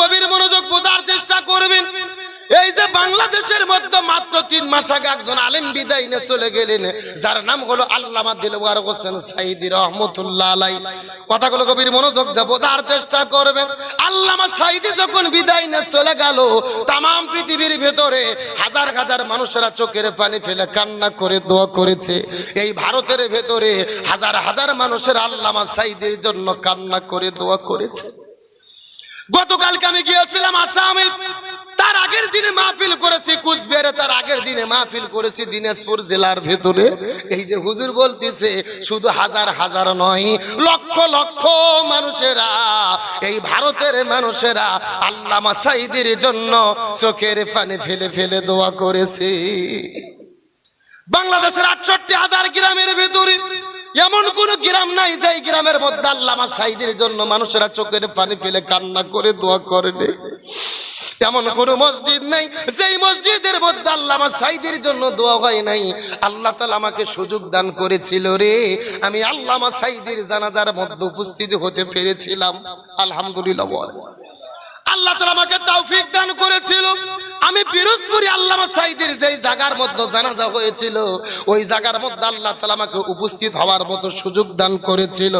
গভীর মনোযোগ বোঝার চেষ্টা করবেন। এই যে বাংলাদেশের মধ্যে মাত্র তিন মাস আগে একজন আলেম বিদায় নিয়ে চলে গেলেন, যার নাম হলো আল্লামা দিলওয়ার হোসেন সাইদি রহমতুল্লাহ আলাই। কথাগুলো মনোযোগ দিয়ে বোঝার চেষ্টা করবেন। আল্লামা সাইদি যখন বিদায় নিয়ে চলে গেল তাম পৃথিবীর ভেতরে হাজার হাজার মানুষেরা চোখের পানি ফেলে কান্না করে, দোয়া করেছে। এই ভারতের ভেতরে হাজার হাজার মানুষের আল্লামা সাইদির জন্য কান্না করে, দোয়া করেছে। গতকালকে আমি গিয়েছিলাম আসামে। তার আগের দিনে মাহফিল করেছি, কুচবিহারে তার আগের দিনে মাহফিল করেছি, দিনাজপুর জেলার ভেতরে। এই যে হুজুর বলতেছে, শুধু হাজার হাজার নয়, লক্ষ লক্ষ মানুষেরা, এই ভারতের মানুষেরা আল্লামা সাইদের জন্য চোখের পানি ফেলে ফেলে দোয়া করেছে। বাংলাদেশের আটষট্টি হাজার গ্রামের ভেতরে এমন কোন গ্রাম নাই যে গ্রামের মধ্যে আল্লামা সাইদের জন্য মানুষেরা চোখের পানি ফেলে কান্না করে, দোয়া করেনি এমন কোন মসজিদ নেই যেই মসজিদের মধ্যে আল্লামা সাইদের জন্য দোয়া হয় নাই। আল্লাহ তালা আমাকে সুযোগ দান করেছিল রে। আমি আল্লামা সাইদের জানাজার মধ্যে উপস্থিত হতে পেরেছিলাম। আলহামদুলিল্লাহ। আল্লাহ তালা আমাকে তৌফিক দান করেছিল। আমি পিরোজপুরি আল্লামা সাইদের যেই জায়গার মধ্যে জানাজা হয়েছিল, ওই জায়গার মধ্যে আল্লাহ তালা আমাকে উপস্থিত হওয়ার মতো সুযোগ দান করেছিল।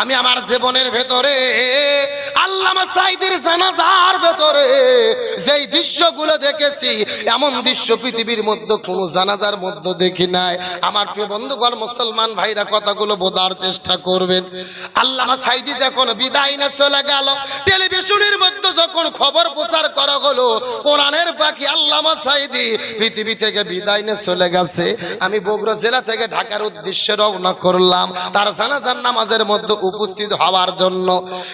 আমি আমার জীবনের ভেতরে, আল্লামা সাইদের জানাজার ভেতরে যেই দৃশ্যগুলো দেখেছি, এমন দৃশ্য পৃথিবীর মধ্যে কোনো জানাজার মধ্যে দেখি নাই। আমার প্রিয় বন্ধুগণ, মুসলমান ভাইরা কথাগুলো বোঝার চেষ্টা করবেন। আল্লামা সাইদি যখন বিদায় না চলে গেল, টেলিভিশনের মধ্যে যখন খবর প্রচার করা হলো, কোরআনের পাখি আল্লামা সাইদি পৃথিবী থেকে বিদায় নিয়ে চলে গেছে। আমি বগুড়া জেলা থেকে ঢাকার উদ্দেশ্যে রওনা করলাম। তার জানাজার নামাজের মধ্যে উপস্থিত হওয়ার জন্য।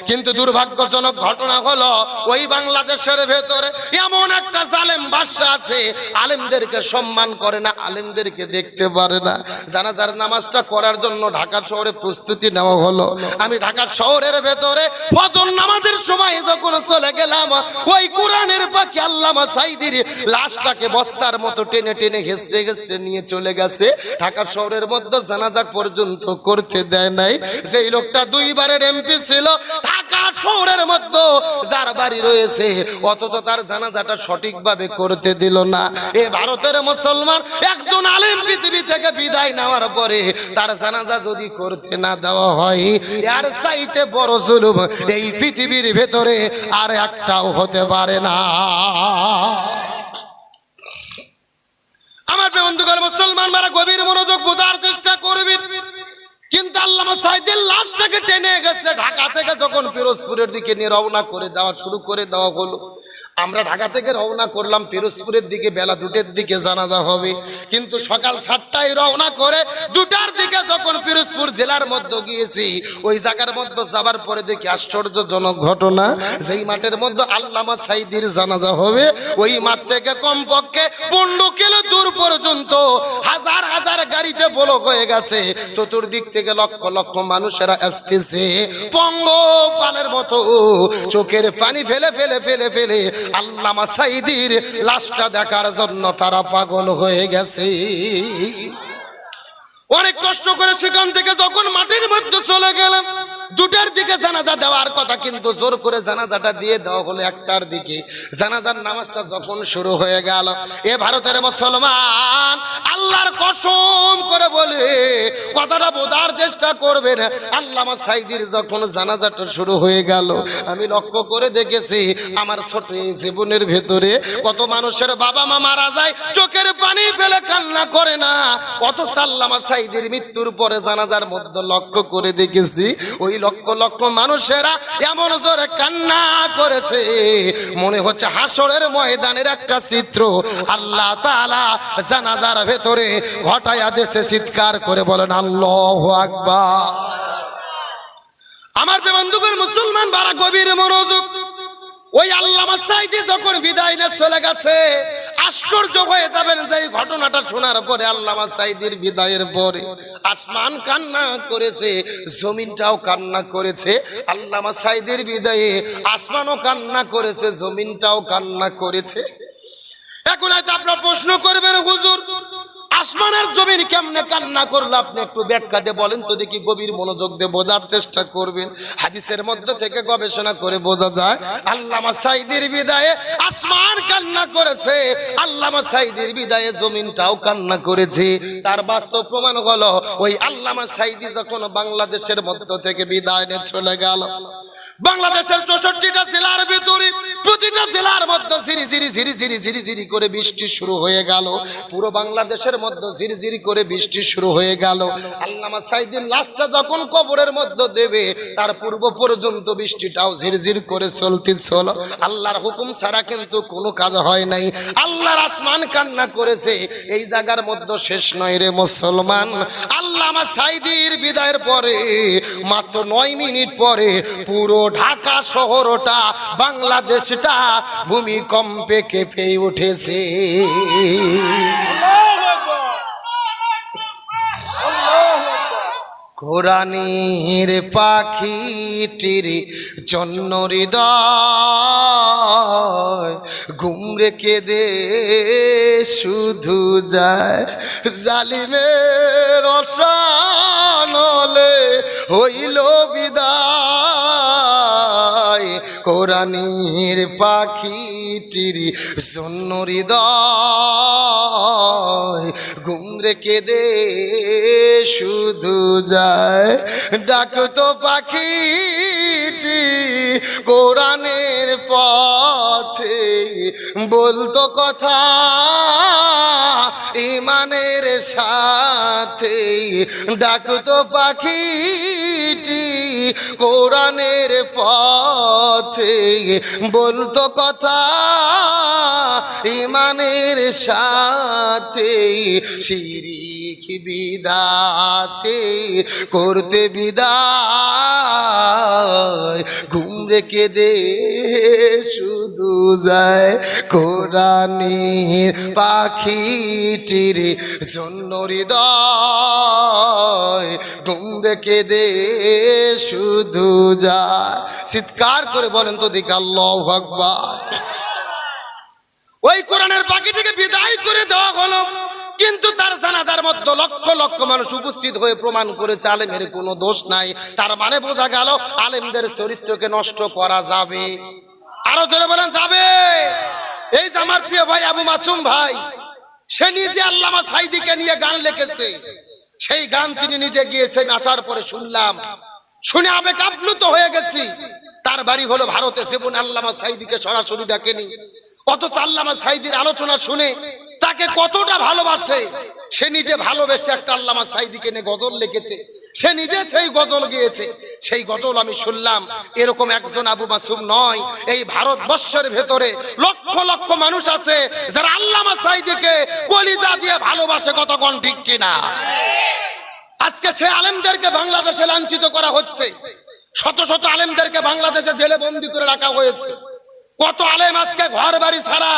কিন্তু দুর্ভাগ্যজনক ঘটনা হলো, ওই বাংলাদেশের ভেতরে এমন একটা জালেম বাদশা আছে, আলেমদেরকে সম্মান করে না, আলেমদেরকে দেখতে পারে না। জানাজার নামাজটা করার জন্য ঢাকা শহরে প্রস্তুতি নেওয়া হলো। আমি ঢাকা শহরের ভেতরে ফজর নামাজের সময় যখন চলে গেলাম। ওই কোরআনের পাখি আল্লামা সাইদির লাশটাকে বস্তার মতো টেনে টেনে ঘেসে ঘেসে নিয়ে চলে গেছে। ঢাকা শহরের মধ্যে জানাজা পর্যন্ত করতে দেয় নাই। সেই লোকটা দুইবারের এমপি ছিল, ঢাকা শহরের মধ্যে যার বাড়ি রয়েছে, অথচ তার জানাজাটা সঠিকভাবে করতে দিল না। এ ভারতের মুসলমান একজন আলেম পৃথিবী থেকে বিদায় নেওয়ার পরে তার জানাজা যদি করতে না দেওয়া হয়, এর চাইতে বড় জুলুম এই পৃথিবীর ভেতরে আর একটাও হতে পারে না। আমার বন্ধুগণ, মুসলমান মারা গভীর মনোযোগ বোঝার চেষ্টা করবেন। কিন্তু আল্লামা সাইদের লাশটাকে টেনে গেছে ঢাকা থেকে যখন পিরোজপুরের দিকে নিয়ে রওনা করে যাওয়া শুরু করে দেওয়া হলো। আমরা ঢাকা থেকে রওনা করলাম পিরোজপুরের দিকে, বেলা দুটের দিকে জানাজা হবে। কিন্তু সকাল সাতটায় রওনা করে দুটার দিকে যখন পিরোজপুর জেলার মধ্যে গিয়েছি, ওই জায়গার মধ্যে যাবার পরে দেখি আশ্চর্যজনক ঘটনা, যেই মাঠের মধ্যে আল্লামা সাইদির জানাজা হবে, ওই মাঠ থেকে কমপক্ষে পনেরো কিলো দূর পর্যন্ত হাজার হাজার গাড়িতে বলক হয়ে গেছে। চতুর্দিক থেকে লক্ষ লক্ষ মানুষেরা আসতেছে পঙ্গ পঙ্গপালের মতো। চোখের পানি ফেলে ফেলে ফেলে ফেলে আল্লামা সাইদির লাশটা দেখার জন্য তারা পাগল হয়ে গেছে। অনেক কষ্ট করে সেখান থেকে যখন মাটির মধ্যে চলে গেলাম দুটার দিকে জানাজা দেওয়ার কথা, কিন্তু জোর করে জানাজাটা দিয়ে দেওয়া হলো একটার দিকে। জানাজার নামাজটা যখন শুরু হয়ে গেল, এ ভারতের মুসলমান আল্লাহর কসম করে বলে, কথাটা বোঝার চেষ্টা করবেন আল্লামা সাইদির যখন জানাজাটা শুরু হয়ে গেল, আমি লক্ষ্য করে দেখেছি, আমার ছোট এই জীবনের ভেতরে কত মানুষের বাবা মা মারা যায়, চোখের পানি ফেলে কান্না করে না। অত সাল্লামা সাইদির মৃত্যুর পরে জানাজার মধ্যে লক্ষ্য করে দেখেছি, ওই লক্ষ লক্ষ মানুষেরা এমন জোরে কান্না করেছে। মনে হচ্ছে হাসরের ময়দানের একটা চিত্র। আল্লাহ তাআলা জানাজার ভেতরে ঘটায়া দেশে চিৎকার করে বলেন, আল্লাহ আকবার। আমার যে বন্ধুগণ, মুসলমান বারা গভীর মনোযোগ। ওই সাইদি যখন বিদায় চলে গেছে আশ্চর্য হয়ে যাবেন যে এই ঘটনাটা শোনার পরে আল্লামা সাইদির বিদায়ের পরে আসমান কান্না করেছে, জমিনটাও কান্না করেছে। আল্লামা সাইদির বিদায়ে আসমানও কান্না করেছে, জমিনটাও কান্না করেছে। এখন হয়তো আপনার প্রশ্ন করবেন, হুজুর আসমানের জমিন কেমনে কান্না করল? আপনি একটু ব্যাখ্যা দিয়ে বলেন তো দেখি গভীর মনোযোগ দিয়ে বোঝার চেষ্টা করবেন। হাদিসের মধ্যে থেকে গবেষণা করে বোঝা যায়, আল্লামা সাইদির বিদায়ে আসমান কান্না করেছে, আল্লামা সাইদির বিদায়ে জমিনটাও কান্না করেছে। তার বাস্তব প্রমাণ হলো, ওই আল্লামা সাইদি যখন বাংলাদেশের মধ্য থেকে বিদায় নিয়ে চলে গেল বাংলাদেশের চৌষট্টিটা জেলার ভিতরে প্রতিটা জেলার মধ্যে ঝিরি ঝিরি ঝিরি ঝিরি ঝিরি ঝিরি করে বৃষ্টি শুরু হয়ে গেল। পুরো বাংলাদেশের মধ্যে ঝিরি ঝিরি করে বৃষ্টি শুরু হয়ে গেল। আল্লামা সাইদিন লাশটা যখন কবরের মধ্যে দেবে, তার পূর্ব পর্যন্ত বৃষ্টিটাও ঝিরঝির করে চলতে চল আল্লাহর হুকুম ছাড়া কিন্তু কোনো কাজ হয় নাই। আল্লাহর আসমান কান্না করেছে, এই জায়গার মধ্যে শেষ নয় রে মুসলমান। আল্লামা সাইদির বিদায়ের পরে, মাত্র নয় মিনিট পরে পুরো ঢাকা শহরটা, বাংলাদেশটা ভূমিকম্পে কেঁপে উঠেছে। কোরআনের পাখিটির জন্য হৃদয় ঘুম রেখে দে, শুধু যায় জালিমের অসানলে হইল বিদায়। কোরআনের পাখিটির জন্য হৃদয়। ঘুম রেখে দে, শুধু যায়। ডাকতো পাখিটি কোরআনের পথে। বলতো কথা ইমানের সাথে। ডাকতো পাখিটি কোরআনের পথে বলতো কথা ইমানের সাথে শিরিক বিদাতে করতে বিদায় ঘুম রেখে দে, শুধু যায়। কোরআনের পাখিটির জন্য হৃদয়, ঘুম রেখে দে, শুধু যায়। চিৎকার করে বলেন তো দিকে আল্লাহ আকবার। ওই কোরআনের পাখিটিকে বিদায় করে দেওয়া হলো। কিন্তু তার জানাজার মধ্যে লক্ষ লক্ষ মানুষ উপস্থিত হয়ে প্রমাণ করেছে, আলেমের কোনো দোষ নাই। তার মানে বোঝা গেল আলেমদের চরিত্রকে নষ্ট করা যাবে। আরও জোরে বলেন, যাবে। এই যে আমার প্রিয় ভাই আবু মাসুম ভাই, সে নিজে আল্লামা সাইদিকে নিয়ে গান লিখেছে। সেই গান তিনি নিজে গিয়েছেন, আসার পরে শুনলাম। শুনে আবেগ আপ্লুত হয়ে গেছি। তার বাড়ি হলো ভারতে সেবন আল্লামা সাইদিকে সরাসরি দেখেনি। অথচ আল্লামা সাইদির আলোচনা শুনে তাকে কতটা ভালোবাসে? সে নিজে ভালোবেসে একটা আল্লামা সাইদিকে নিয়ে গজল লিখেছে। সে নিজে সেই গজল গিয়েছে। সেই গজল আমি শুনলাম, এরকম একজন আবু মাসুম নয়। এই ভারতবর্ষের ভেতরে লক্ষ লক্ষ মানুষ আছে যারা আল্লামা সাইদিকে কলিজা দিয়ে ভালোবাসে কতক্ষণ ঠিক কিনা? আজকে সে আলেমদেরকে বাংলাদেশে লাঞ্ছিত করা হচ্ছে। শত শত আলেমদেরকে বাংলাদেশে জেলে বন্দি করে রাখা হয়েছে। কত আলেম আজকে ঘর বাড়ি ছাড়া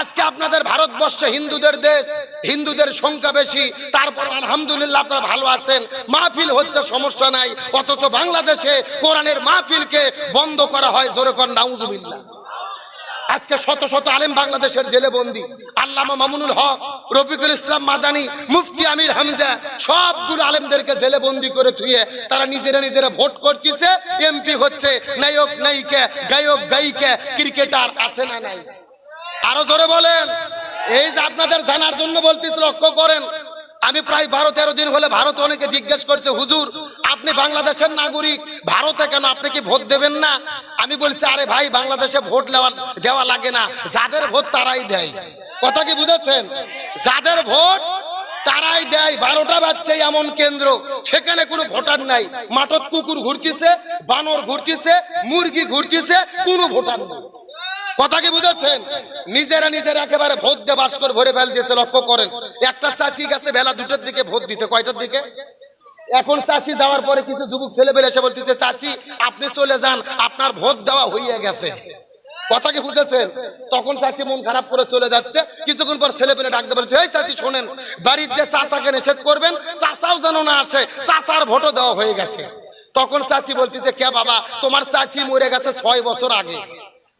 আজকে আপনাদের ভারতবর্ষে হিন্দুদের দেশ, হিন্দুদের সংখ্যা বেশি, তারপর আলহামদুলিল্লাহ আপনারা ভালো আছেন। মাহফিল হচ্ছে, সমস্যা নাই, অথচ বাংলাদেশে কোরআনের মাহফিলকে বন্ধ করা হয়, জোরে কর, নাউজুবিল্লাহ। আজকে শত শত আলেম বাংলাদেশের জেলে বন্দি। আল্লামা মামুনুল হক, রফিকুল ইসলাম মাদানি, মুফতি আমির হামজা, সবগুলো আলেমদেরকে জেলে বন্দি করে থুয়ে তারা নিজেরা নিজেরা ভোট করতেছে, এমপি হচ্ছে, নায়ক, নায়িকা, গায়ক, গায়িকা, ক্রিকেটার আছে না নাই? আরও জোরে বলেন। এই যে আপনাদের জানার জন্য বলতেছি, লক্ষ্য করেন, আমি প্রায় বারো তেরো দিন হলে ভারত অনেকে জিজ্ঞেস করছে, হুজুর, আপনি বাংলাদেশের নাগরিক, ভারতে কেন আপনি কি ভোট দেবেন না? আমি বলছি, আরে ভাই, বাংলাদেশে ভোট দেওয়া লাগে না। যাদের ভোট তারাই দেয়। কথা কি বুঝেছেন? যাদের ভোট তারাই দেয়। বারোটা বাচ্চা এমন কেন্দ্র। সেখানে কোনো ভোটার নাই। মাঠত কুকুর ঘুরতেছে, বানর ঘুরতেছে, মুরগি ঘুরতেছে, কোনো ভোটার নেই। কথা কি বুঝেছেন? নিজেরা নিজেরা একেবারে ভোট দিয়ে বাস্কর ভরে ফেল দিয়েছে, লক্ষ্য করেন। একটা চাচি গেছে বেলা দুটোর দিকে, ভোট দিতে, কয়টার দিকে? এখন চাচি যাওয়ার পরে কিছু যুবক ছেলে পেলে এসে বলতেছে চাচি আপনি চলে যান, আপনার ভোট দেওয়া হইয়া গেছে। কথা কি বুঝেছেন? তখন চাচি মন খারাপ করে চলে যাচ্ছে। কিছুক্ষণ পর ছেলে পেলে ডাকতে বলছে, এই চাচি শোনেন, বাড়ির যে চাচাকে নিষেধ করবেন চাচাও যেন না আসে চাচার ভোটও দেওয়া হয়ে গেছে। তখন চাচি বলতেছে, কে বাবা, তোমার চাচি মরে গেছে ছয় বছর আগে।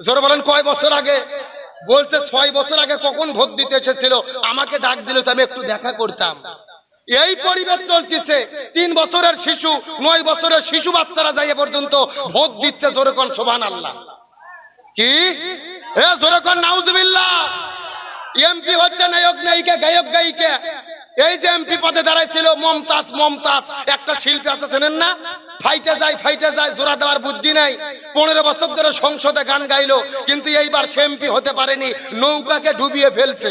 জোরে বলেন, কয় বছর আগে? বলছে, ছয় বছর আগে কখন ভোট দিতে এসেছিল? আমাকে ডাক দিল তো আমি একটু দেখা করতাম। এই পরিবেশ চলতেছে। তিন বছরের শিশু, নয় বছরের শিশু বাচ্চারা যাই পর্যন্ত ভোট দিচ্ছে জোরেকন সোভান আল্লাহ কি? এ জোরেকন নাউজুবিল্লাহ। এমপি হচ্ছে নায়ক, নায়িকা, গায়ক, গায়িকা। এই যে এমপি পদে দাঁড়াইছিল, মমতাজ মমতাজ, একটা শিল্পী আছে, চেনেন না? ফাইটে যায় ফাইটে যায়, জোড়া দেওয়ার বুদ্ধি নাই। পনেরো বছর ধরে সংসদে গান গাইলো, কিন্তু এইবার সে এমপি হতে পারেনি, নৌকাকে ডুবিয়ে ফেলছে।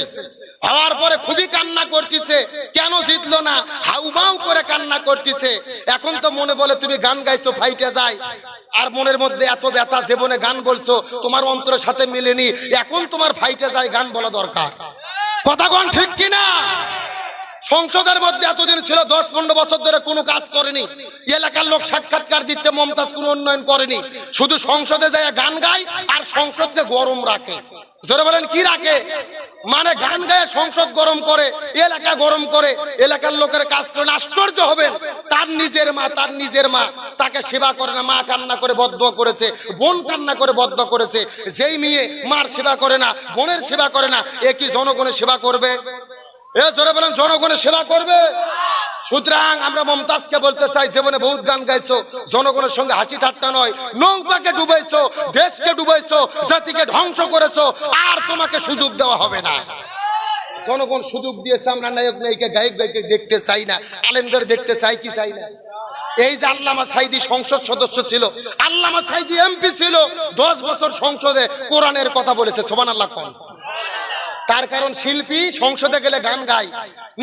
হওয়ার পরে খুবই কান্না করতেছে, কেন জিতলো না? হাউবাউ করে কান্না করতেছে। এখন তো মনে বলে, তুমি গান গাইছো, ফাইটে যায়। আর মনের মধ্যে এত ব্যথা, জীবনে গান বলছো, তোমার অন্তরের সাথে মিলেনি। এখন তোমার ফাইটে যায়, গান বলা দরকার। কথা ঠিক কিনা? সংসদের মধ্যে এতদিন ছিল দশ পনেরো বছর ধরে কোনো কাজ করেনি। এলাকার লোক সাক্ষাৎকার দিচ্ছে মমতাজ কোনো উন্নয়ন করেনি। শুধু সংসদে যায় গান গায় আর সংসদকে গরম রাখে। জোরে বলেন কি রাখে? মানে গান গায়ে সংসদ গরম করে এলাকা গরম করে এলাকার লোকের কাজ করে না, আশ্চর্য হবেন। তার নিজের মা তার নিজের মা তাকে সেবা করে না মা কান্না করে বদ্ধ করেছে বোন কান্না করে বদ্ধ করেছে। যেই মেয়ে মার সেবা করে না বোনের সেবা করে না এ কি জনগণের সেবা করবে? জনগণের সেবা করবে। সুতরাং আমরা মমতাজকে বলতে চাই, জীবনে বহুত গান গাইছো, জনগণের সঙ্গে হাসি ঠাট্টা নয়। নৌকাকে ডুবাইছো, দেশকে ডুবাইছো, জাতিকে ধ্বংস করেছ, আর তোমাকে সুযোগ দেওয়া হবে না। জনগণ সুযোগ দিয়েছে, আমরা নায়ক নায়িকা, গায়ক গায়িকা দেখতে চাই না, আলেমদের দেখতে চাই কি চাই না। এই যে আল্লামা সাইদি সংসদ সদস্য ছিল, আল্লামা সাইদি এমপি ছিল, দশ বছর সংসদে কোরআনের কথা বলেছে সোমান আল্লাহ কন। তার কারণ শিল্পী সংসদে গেলে গান গায়,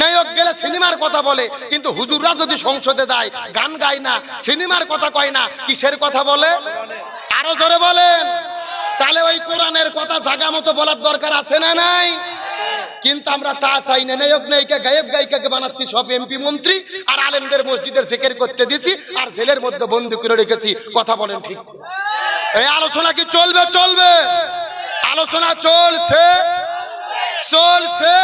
নায়ক গেলে সিনেমার কথা বলে, কিন্তু হুজুররা যদি সংসদে দেয়, গান গায় না, সিনেমার কথা কয় না, কিসের কথা বলে? আরও জোরে বলেন। তাহলে ওই কোরআনের কথা জাগা মতো বলার দরকার আছে না নাই? কিন্তু আমরা তা চাই না। নায়ক, নায়িকা, গায়ক, গায়িকাকে বানাচ্ছি, সব এমপি, মন্ত্রী, আর আলেমদের মসজিদের জিকির করতে দিছি, আর জেলের মধ্যে বন্দি করে রেখেছি। কথা বলেন ঠিক। এই আলোচনা কি চলবে? চলবে। আলোচনা চলছে। চলছে।